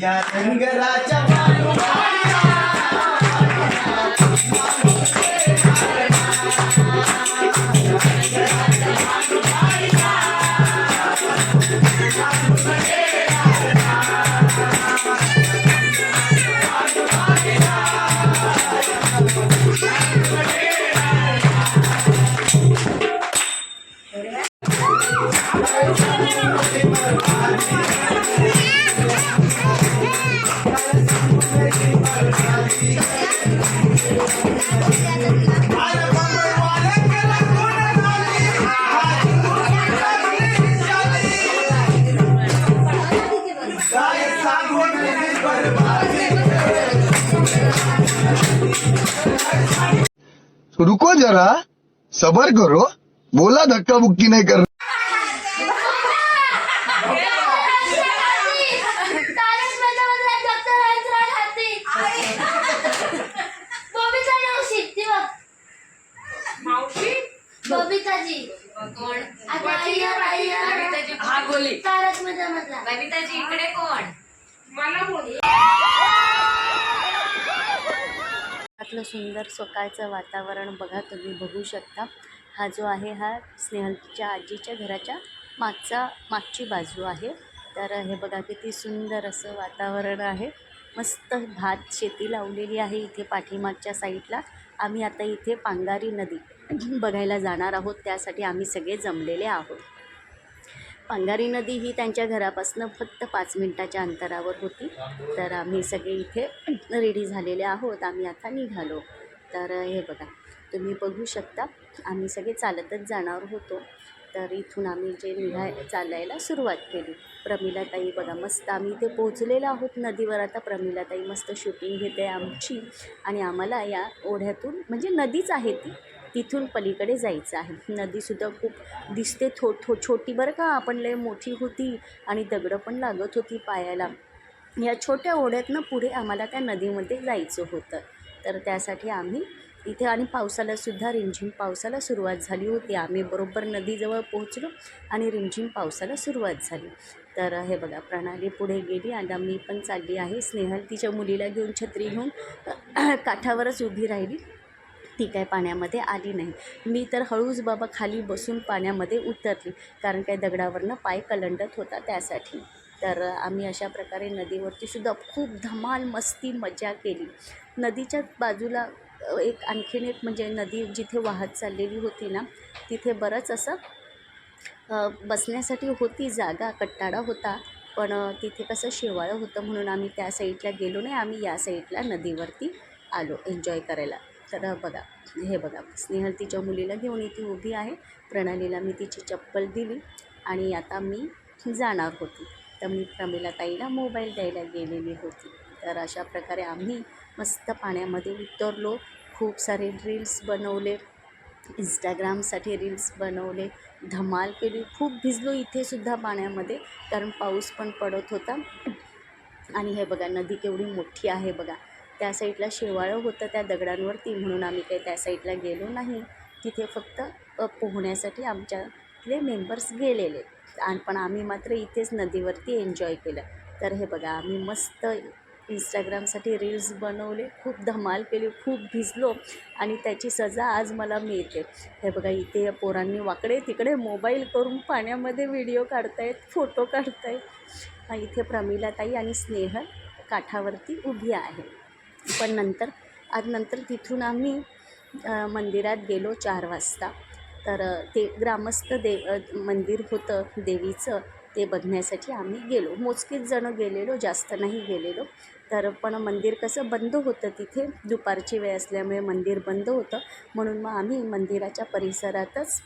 या डोंगराच्या रुको जरा सबर करो बोला धक्का बुक्की नहीं कर बबिताजी. कोण? आता बबिताजी हा बोली. तारक मेहता मधला बबिताजी इकडे कोण? मला बोल. घरातलं सुंदर सकाळचं वातावरण बघा तुम्ही बघू शकता. हा जो आहे हा स्नेहलच्या आजीच्या घराच्या मागचा मागची बाजू आहे. तर हे बघा किती सुंदर असं वातावरण आहे. मस्त भात शेती लावलेली आहे इथे पाठीमागच्या साईडला. आम्ही आता इथे पांगारी नदी बघायला जाणार आहोत. त्यासाठी आम्ही सगळे जमलेले आहोत. पांगारी नदी ही त्यांच्या घरापासून फक्त पाच मिनटाच्या अंतरावर होती. तर आम्ही सगळे इथे रेडी झालेले आहोत. आम्ही आता निघालो. तर हे बघा तुम्ही बघू शकता आम्ही सगळे चालतच जाणार होतो. तर इथून आम्ही जे निघाय चालायला सुरुवात केली. प्रमिलाताई बघा मस्त आम्ही इथे पोहोचलेलो आहोत नदीवर. आता प्रमिलाताई मस्त शूटिंग घेते आमची. आणि आम्हाला या ओढ्यातून म्हणजे नदीच आहे ती तिथून पलीकडे जायचं आहे. नदीसुद्धा खूप दिसते थो थो छोटी बरं का आपण लय मोठी होती आणि दगडं पण लागत होती पायाला. या छोट्या ओढ्यातनं पुढे आम्हाला त्या नदीमध्ये जायचं होतं. तर त्यासाठी आम्ही इथे आणि पावसालासुद्धा रिमझिम पावसाला सुरुवात झाली होती. आम्ही बरोबर नदीजवळ पोहोचलो आणि रिमझिम पावसाला सुरुवात झाली. तर हे बघा प्रणाली पुढे गेली आणि मी पण चालली आहे. स्नेहल तिच्या मुलीला घेऊन छत्री घेऊन काठावरच उभी राहिली. ती काय पाण्यामध्ये आली नाही. मी तर हळूच बाबा खाली बसून पाण्यामध्ये उतरली कारण काय दगडावरनं पाय कलंडत होता त्यासाठी. तर आम्ही अशा प्रकारे नदीवरती सुद्धा खूप धमाल मस्ती मजा केली. नदीच्या बाजूला एक आणखीन एक म्हणजे नदी जिथे वाहत चाललेली होती ना तिथे बरंच असं बसण्यासाठी होती जागा कट्टाडा होता. पण तिथे कसं शेवाळं होतं म्हणून आम्ही त्या साईडला गेलो नाही आम्ही या साईडला नदीवरती आलो एन्जॉय करायला. तर बघा हे बघा स्नेहल तिच्या मुलीला घेऊन इथे उभी आहे. प्रणालीला मी तिची चप्पल दिली आणि आता मी जाणार होती. तर मी प्रमिलाताईला मोबाईल द्यायला गेलेली होती. तर अशा प्रकारे आम्ही मस्त पाण्यामध्ये उतरलो. खूप सारे रील्स बनवले. इंस्टाग्रामसाठी रील्स बनवले. धमाल केली. खूप भिजलो इथेसुद्धा पाण्यामध्ये कारण पाऊस पण पडत होता. आणि हे बघा नदी केवढी मोठी आहे बघा. त्या साईडला शेवाळं होतं त्या दगडांवरती म्हणून आम्ही काही त्या साईडला गेलो नाही. तिथे फक्त पोहण्यासाठी आमच्यातले मेंबर्स गेलेले. आणि पण आम्ही मात्र इथेच नदीवरती एन्जॉय केलं. तर हे बघा आम्ही मस्त इंस्टाग्रामसाठी रील्स बनवले खूप धमाल केली खूप भिजलो आणि त्याची सजा आज मला मिळते. हे बघा इथे या पोरांनी वाकडे तिकडे मोबाईल करून पाण्यामध्ये व्हिडिओ काढतायत फोटो काढतायत. इथे प्रमिला ताई आणि स्नेहल काठावरती उभी आहे. पण नंतर आज नंतर तिथून आम्ही मंदिरात गेलो चार वाजता. तर ते ग्रामस्थ दे मंदिर होतं देवीचं ते बघण्यासाठी आम्ही गेलो. मोजकेच जणं गेलेलो जास्त नाही गेलेलो. तर पण मंदिर कसं बंद होतं तिथे दुपारची वेळ असल्यामुळे मंदिर बंद होतं. म्हणून मग आम्ही मंदिराच्या परिसरातच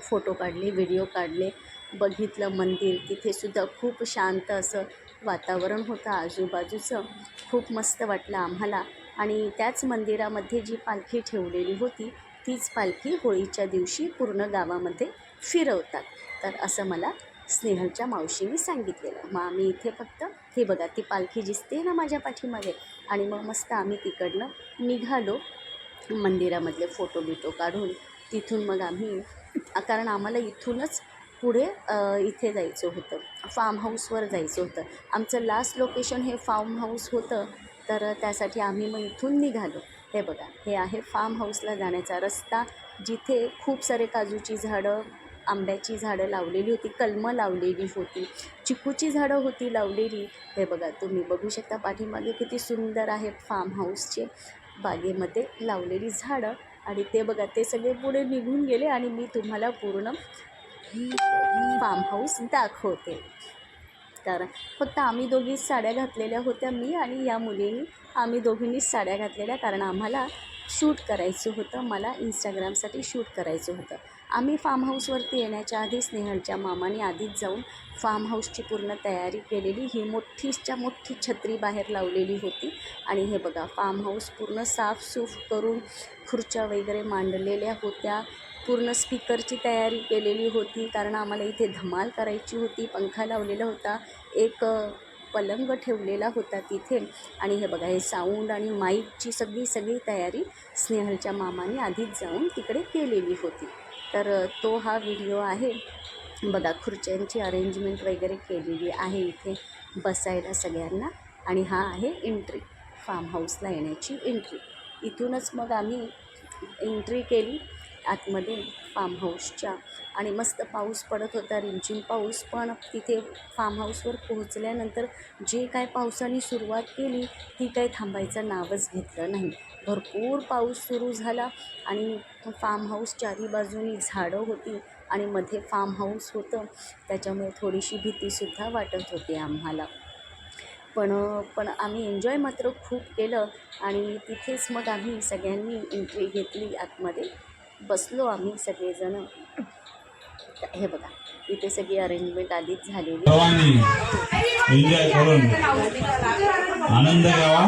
फोटो काढले व्हिडिओ काढले. बघितलं मंदिर तिथेसुद्धा खूप शांत असं वातावरण होतं आजूबाजूचं खूप मस्त वाटलं आम्हाला. आणि त्याच मंदिरामध्ये जी पालखी ठेवलेली होती तीच पालखी होळीच्या दिवशी पूर्ण गावामध्ये फिरवतात. तर असं मला स्नेहलच्या मावशीने सांगितलेलं. मग आम्ही इथे फक्त हे बघा ती पालखी दिसते ना माझ्या पाठीमध्ये आणि मग मस्त आम्ही तिकडनं निघालो मंदिरामधले फोटो बिटो काढून. तिथून मग आम्ही कारण आम्हाला इथूनच पुढे इथे जायचं होतं. फार्म हाऊसवर जायचं होतं. आमचं लास्ट लोकेशन हे फार्म हाऊस होतं. तर त्यासाठी आम्ही मग इथून निघालो. हे बघा हे आहे फार्म हाऊसला जाण्याचा रस्ता. जिथे खूप सारे काजूची झाडं आंब्याची झाडं लावलेली होती कलमं लावलेली होती. चिकूची झाडं होती लावलेली. हे बघा तुम्ही बघू शकता पाठीमागे किती सुंदर आहे फार्म हाऊसचे बागेमध्ये लावलेली झाडं. आणि ते बघा ते सगळे पुढे निघून गेले आणि मी तुम्हाला पूर्ण फार्म हाऊस दाखवते. तर फक्त आम्ही दोघीच साड्या घातलेल्या होत्या मी आणि या मुलींनी. आम्ही दोघींनीच साड्या घातलेल्या कारण आम्हाला शूट करायचं होतं मला इंस्टाग्रामसाठी शूट करायचं होतं. आम्ही फार्म हाऊसवरती येण्याच्या आधी स्नेहलच्या मामाने आधीच जाऊन फार्म हाऊसची पूर्ण तयारी केलेली. ही मोठीच्या मोठी छत्री बाहेर लावलेली होती आणि हे बघा फार्म हाऊस पूर्ण साफसूफ करून खुर्च्या वगैरे मांडलेल्या होत्या. पूर्ण स्पीकरची तयारी केलेली होती. कारण आम्हाला इथे धमाल करायची होती. पंखा लावलेला होता. एक पलंग ठेवलेला होता तिथे. आणि हे बघा हे साऊंड आणि माईकची सगळी सगळी तयारी स्नेहलच्या मामाने आधीच जाऊन तिकडे केलेली होती. तर तो हा व्हिडिओ आहे. बघा खुर्च्यांची अरेंजमेंट वगैरे केलेली आहे इथे बसायला सगळ्यांना. आणि हा आहे एंट्री फार्म हाऊसला येण्याची एंट्री इथूनच मग आम्ही एंट्री केली. आतमध्ये फार्म हाऊसच्या आणि मस्त पाऊस पडत होता रिमझिम पाऊस पण तिथे फार्म हाऊसवर पोहोचल्यानंतर जे काय पावसाने सुरुवात केली ती काही थांबायचं नावच घेतलं नाही. भरपूर पाऊस सुरू झाला आणि फार्म हाऊस चारी बाजूनी झाडं होती आणि मध्ये फार्म हाऊस होतं. त्याच्यामुळे थोडीशी भीतीसुद्धा वाटत होती आम्हाला. पण पण आम्ही एन्जॉय मात्र खूप केलं आणि तिथेच मग आम्ही सगळ्यांनी एंट्री घेतली आतमध्ये. बसलो आम्ही सगळेजण. हे बघा इथे सगळी अरेंजमेंट आधीच झालेली. सर्वांनी एन्जॉय करून आनंद घ्यावा.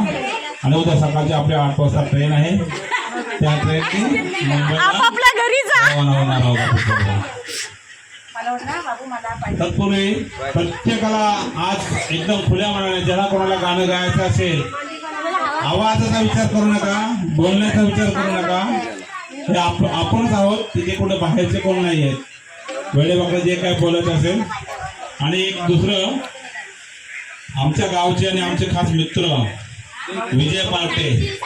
आणि उद्या सकाळची आपल्या आठ वाजता ट्रेन आहे. त्या ट्रेनने. तत्पूर्वी प्रत्येकाला आज एकदम खुल्या मनाने ज्याला कोणाला गाणं गायचं असेल आवाजाचा विचार करू नका बोलण्याचा विचार करू नका. हे आपणच आहोत. तिथे कुठे बाहेरचे कोण नाही आहेत वेळेबाकडे जे काय बोलत असेल. आणि एक दुसरं आमच्या गावचे आणि आमचे खास मित्र Vijay Parte.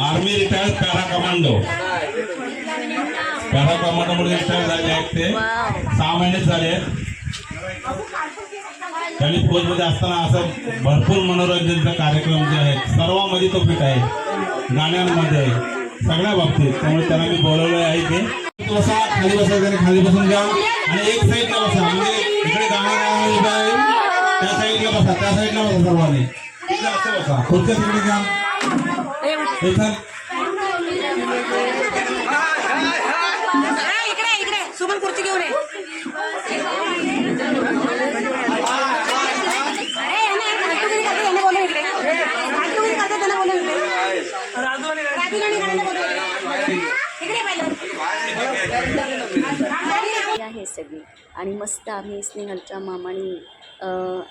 Army retired para commando. Para commando म्हणून रिटायर झाले आहेत ते. सहा महिनेच झाले आहेत. त्यांनी फौजमध्ये असताना असं भरपूर मनोरंजनचा कार्यक्रम जे आहेत सर्वांमध्ये तो फिट आहे. गाण्यांमध्ये. सगळ्या बाबतीत. त्यामुळे त्यांना मी बोलवलं आहे ते बसा खाली बसा त्याने खाली बसून घ्या आणि एक साईडला बसा. म्हणजे इकडे आहे त्या साईडला बसा. त्या साईडला बसा सर्वांनी. इकडे असं बसा. खुर्च्या तिकडे घ्या. हे सुमन खुर्ची घेऊन ये. ही आहे सगळी. आणि मस्त आम्ही स्नेहलच्या मामाने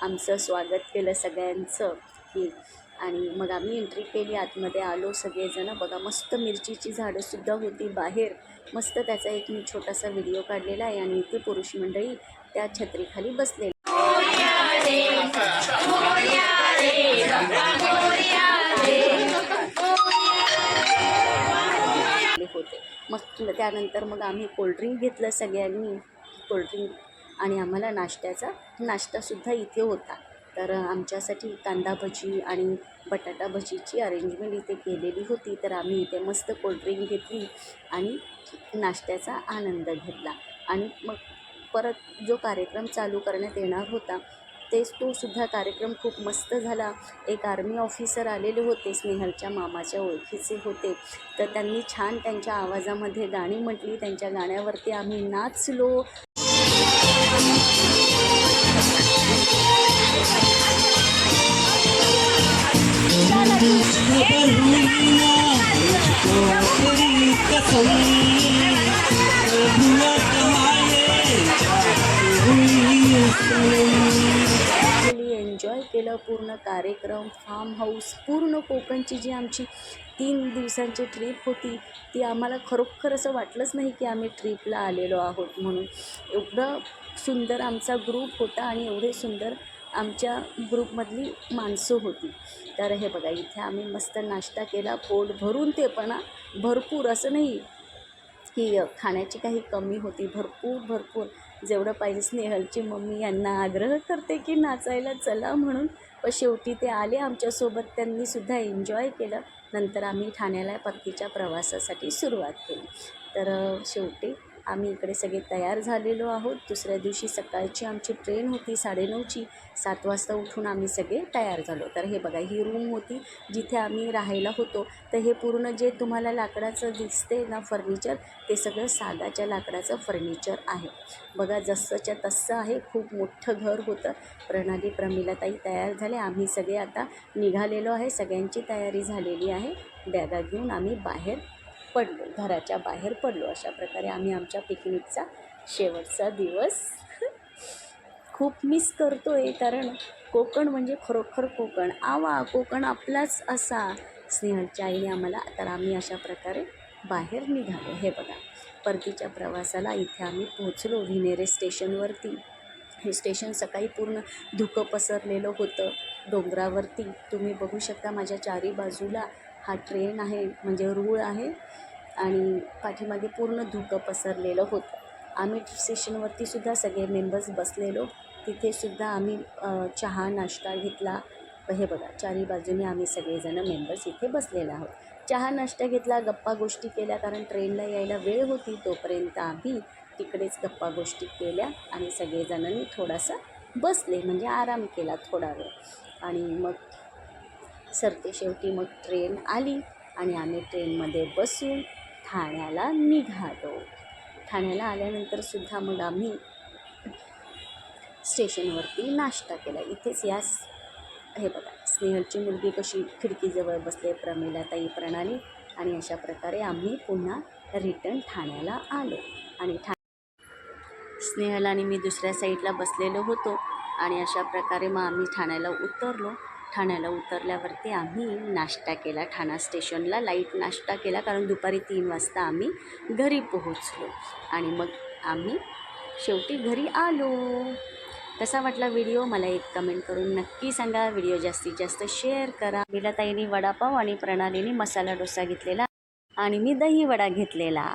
आमचं स्वागत केलं सगळ्यांचं. की आणि मग आम्ही एंट्री केली. आतमध्ये आलो सगळेजण. बघा मस्त मिरचीची झाडंसुद्धा होती बाहेर. मस्त त्याचा एक मी छोटासा व्हिडिओ काढलेला आहे आणि इथे पुरुष मंडळी त्या छत्रीखाली बसलेली. मग त्यानंतर मग आम्ही कोल्ड्रिंक घेतलं सगळ्यांनी. कोल्ड्रिंक आणि आम्हाला नाश्त्याचा नाश्तासुद्धा इथे होता. तर आमच्यासाठी कांदा भजी आणि बटाटा भजीची अरेंजमेंट इथे केलेली होती. तर आम्ही इथे मस्त कोल्ड्रिंक घेतली आणि नाश्त्याचा आनंद घेतला. आणि मग परत जो कार्यक्रम चालू करण्यात येणार होता तेच तोसुद्धा कार्यक्रम खूप मस्त झाला. एक आर्मी ऑफिसर आलेले होते स्नेहलच्या मामाच्या ओळखीचे होते. तर त्यांनी छान त्यांच्या आवाजामध्ये गाणी म्हटली. त्यांच्या गाण्यावरती आम्ही नाचलो. केलं पूर्ण कार्यक्रम फार्म हाऊस पूर्ण कोकणची जी आमची तीन दिवसांची ट्रीप होती ती आम्हाला खरोखर असं वाटलंच नाही की आम्ही ट्रीपला आलेलो आहोत म्हणून. एवढं सुंदर आमचा ग्रुप होता आणि एवढे सुंदर आमच्या ग्रुपमधली माणसं होती. तर हे बघा इथे आम्ही मस्त नाश्ता केला पोट भरून ते पण भरपूर असं नाही की खाण्याची काही कमी होती भरपूर भरपूर. जेवढं पाहिजे स्नेहलची मम्मी यांना आग्रह करते की नाचायला चला म्हणून. पण शेवटी ते आले आमच्यासोबत. त्यांनीसुद्धा एन्जॉय केलं. नंतर आम्ही ठाण्याला परतीच्या प्रवासासाठी सुरुवात केली. तर शेवटी आम्ही इकडे सगळे तयार झालेलो आहोत. दुसऱ्या दिवशी सकाळची आमची ट्रेन होती साडेनऊची. सात वाजता उठून आम्ही सगळे तयार झालो. तर हे बघा ही रूम होती जिथे आम्ही राहायला होतो. तर हे पूर्ण जे तुम्हाला लाकडाचं दिसते ना फर्निचर ते सगळं सागाच्या लाकडाचं फर्निचर आहे. बघा जसंच्या तसं आहे. खूप मोठं घर होतं. प्रणाली प्रमिलाताई तयार झाले. आम्ही सगळे आता निघालेलो आहे. सगळ्यांची तयारी झालेली आहे. बॅगा घेऊन आम्ही बाहेर पडलो घराच्या बाहेर पडलो. अशा प्रकारे आम्ही आमच्या पिकनिकचा शेवटचा दिवस खूप मिस करतो आहे कारण कोकण म्हणजे खरोखर कोकण. आवा कोकण आपलाच असा. स्नेहलच्या आईने आम्हाला तर आम्ही अशा प्रकारे बाहेर निघालो. हे बघा परतीच्या प्रवासाला इथे आम्ही पोहोचलो विनेरे स्टेशनवरती. हे स्टेशन सकाळी पूर्ण धुकं पसरलेलं होतं डोंगरावरती. तुम्ही बघू शकता माझ्या चारी बाजूला हा ट्रेन आहे म्हणजे रूळ आहे आणि पाठीमागे पूर्ण धुकं पसरलेलं होतं. आम्ही स्टेशनवरती सुद्धा सगळे मेंबर्स बसलेलो. तिथेसुद्धा आम्ही चहा नाश्ता घेतला. हे बघा चारी बाजूने आम्ही सगळेजणं मेंबर्स इथे बसलेले आहोत. चहा नाश्ता घेतला गप्पा गोष्टी केल्या कारण ट्रेनला यायला वेळ होती. तोपर्यंत आम्ही तिकडेच गप्पा गोष्टी केल्या आणि सगळेजणांनी थोडासा बसले म्हणजे आराम केला थोडा वेळ. आणि मग सरते शेवटी मग ट्रेन आली आणि आम्ही ट्रेनमध्ये बसून ठाण्याला निघालो. ठाण्याला आल्यानंतर सुद्धा मग आम्ही स्टेशनवरती नाश्ता केला. इथेच या हे बघा स्नेहलची मुलगी कशी खिडकीजवळ बसले प्रमिलाताई प्रणाली आणि अशा प्रकारे आम्ही पुन्हा रिटर्न ठाण्याला आलो आणि ठा स्नेहल आणि मी दुसऱ्या साईडला बसलेलो होतो आणि अशा प्रकारे मग आम्ही ठाण्याला उतरलो. ठाण्याला उतरल्यावरती आम्ही नाश्ता केला. ठाणा स्टेशनला लाइट नाश्ता केला कारण दुपारी तीन वाजता आम्ही घरी पोहोचलो आणि मग आम्ही शेवटी घरी आलो. कसा वाटला व्हिडिओ? मला एक कमेंट करून नक्की सांगा. व्हिडिओ जास्तीत जास्त शेअर करा. मिलाताईनी वडापाव आणि प्रणालीने मसाला डोसा घेतलेला आणि मी दही वडा घेतलेला.